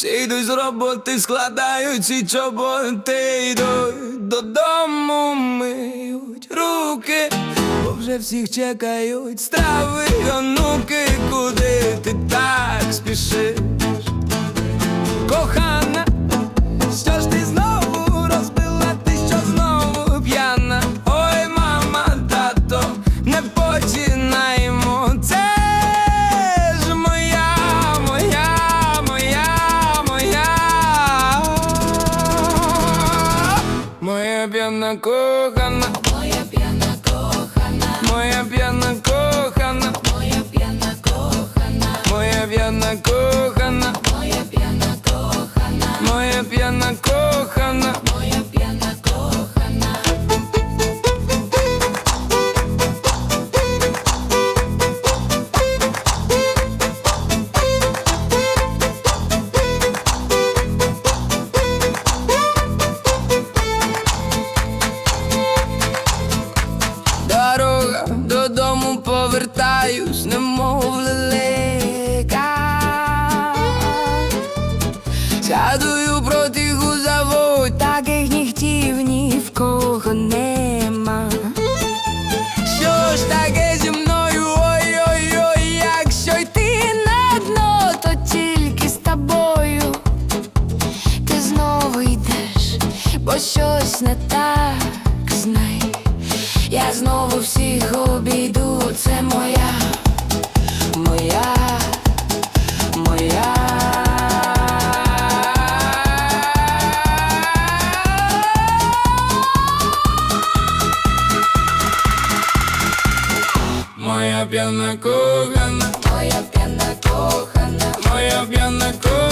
Прийду з роботи, складаю ці чоботи, йдуть додому, миють руки, бо вже всіх чекають страви, онуки, куди ти так спішиш? Моя п'яна кохана, Моя п'яна кохана, моя п'яна кохана, моя п'яна кохана, моя п'яна кохана, моя п'яна кохана, моя п'яна кохана. Повертаюсь, немов лелека Згадую про тиху заводь, таких нігтів ні в кого нема. Що ж таке зі мною, ой-ой-ой, якщо йти на дно, то тільки з тобою Ти знову йдеш, бо щось не так знай. Я знову всіх обійду, п'яна кохана, моя п'яна кохана, моя п'яна кохана.